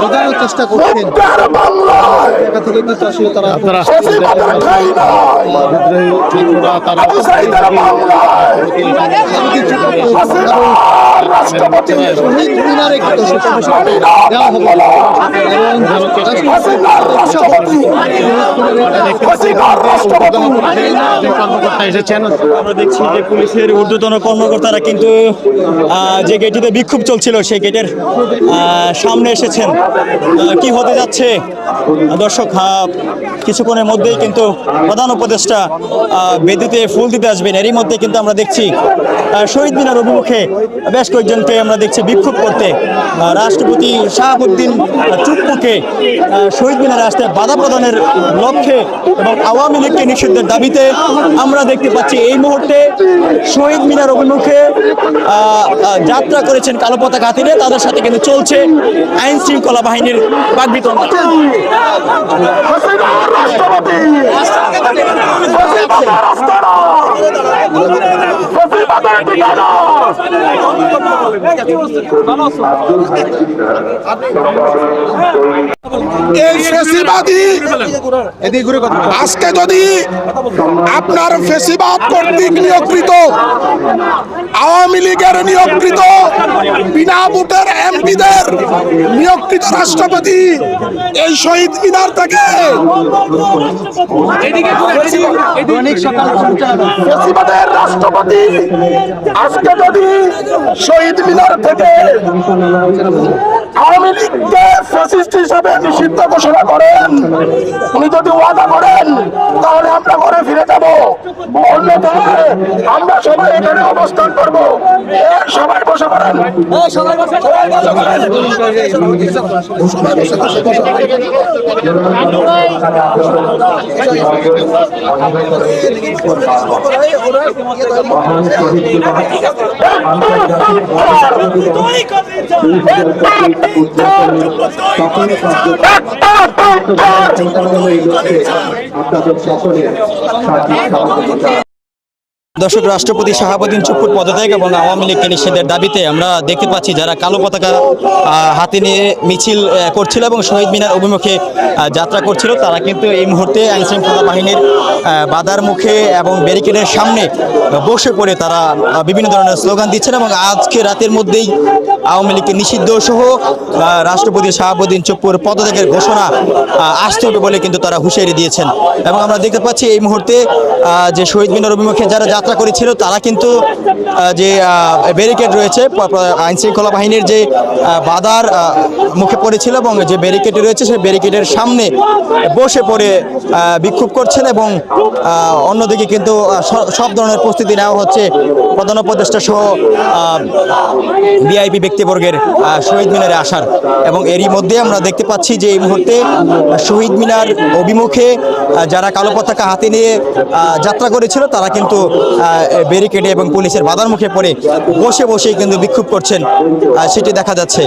বোঝানোর চেষ্টা করছেন। থেকে কিন্তু আসলে তারা আপনারা বিদ্রোহী তারা কর্মকর্তা এসেছেন আমরা দেখছি যে পুলিশের ঊর্ধ্বতন কর্মকর্তারা কিন্তু যে গেটিতে বিক্ষোভ চলছিল সেই গেটের আহ, সামনে এসেছেন। কি হতে যাচ্ছে? দর্শক কিছুক্ষণের মধ্যেই কিন্তু প্রধান উপদেষ্টা আহ, বেদিতে ফুল দিতে আসবেন। এরই মধ্যে কিন্তু আমরা দেখছি শহীদ মিনার অভিমুখে বেশ কয়েকজনকে আমরা দেখছি বিক্ষোভ করতে। রাষ্ট্রপতি শাহাবুদ্দিন চুপ্পুকে শহীদ মিনারে আসতে বাধা প্রদানের লক্ষ্যে এবং আওয়ামী লীগকে নিষিদ্ধের দাবিতে আমরা দেখতে পাচ্ছি এই মুহূর্তে শহীদ মিনার অভিমুখে যাত্রা করেছেন কালো পতাকা হাতিরে তাদের সাথে কিন্তু চলছে আইন শৃঙ্খলা বাহিনীর বাগবিতণ্ডা এই ফেসিবাদী এদিকে ঘুরে আজকে যদি আপনার ফেসিবাদ কর্তৃক নিয়োগকৃত, আওয়ামী লীগের নিয়োগকৃত, বিনা ভোটের এমপিদের নিয়োগকৃত রাষ্ট্রপতি এই শহীদ মিনার থেকে রাষ্ট্রপতি আজকে যদি শহীদ মিনার থেকে আওয়ামী লীগকে ফ্যাসিস্ট হিসাবে নিষিদ্ধ ঘোষণা করেন। উনি যদি ওয়াদা করেন তাহলে আমরা ঘরে ফিরে যাব। অন্যথায় আমরা সবাই এখানে অবস্থান করব। সবাই বসে পড়েন। সবাই বসে পড়েন। সবাই সকলের বসে বসে দর্শক, রাষ্ট্রপতি শাহাবুদ্দিন চুপ্পুর পদত্যাগ এবং আওয়ামী লীগকে নিষেধের দাবিতে আমরা দেখতে পাচ্ছি যারা কালো পতাকা হাতে নিয়ে মিছিল করছিল এবং শহীদ মিনার অভিমুখে যাত্রা করছিল, তারা কিন্তু এই মুহূর্তে আইন শৃঙ্খলা বাহিনীর বাধার মুখে এবং ব্যারিকেডের সামনে বসে পড়ে তারা বিভিন্ন ধরনের স্লোগান দিচ্ছেন এবং আজকে রাতের মধ্যেই আওয়ামী লীগকে নিষিদ্ধ সহ রাষ্ট্রপতি শাহাবুদ্দিন চুপ্পুর পদত্যাগের ঘোষণা আসতে হবে বলে কিন্তু তারা হুঁশিয়ারি দিয়েছেন। এবং আমরা দেখতে পাচ্ছি এই মুহূর্তে যে শহীদ মিনার অভিমুখে যারা যাত্রা করেছিল, তারা কিন্তু যে ব্যারিকেড রয়েছে আইন শৃঙ্খলা বাহিনীর যে বাধার মুখে পড়েছিল এবং যে ব্যারিকেড রয়েছে, সেই ব্যারিকেডের সামনে বসে পড়ে বিক্ষোভ করছেন এবং অন্যদিকে কিন্তু সব ধরনের প্রস্তুতি নেওয়া হচ্ছে। প্রধান উপদেষ্টা সহ ভিআইপি ব্যক্তিবর্গের শহীদ মিনারে আসার। এবং এরই মধ্যে আমরা দেখতে পাচ্ছি যে এই মুহূর্তে শহীদ মিনার অভিমুখে যারা কালো পতাকা হাতে নিয়ে যাত্রা করেছিল, তারা কিন্তু ব্যারিকেডে এবং পুলিশের বাধার মুখে পড়ে বসে বসেই কিন্তু বিক্ষোভ করছেন। সেটি দেখা যাচ্ছে।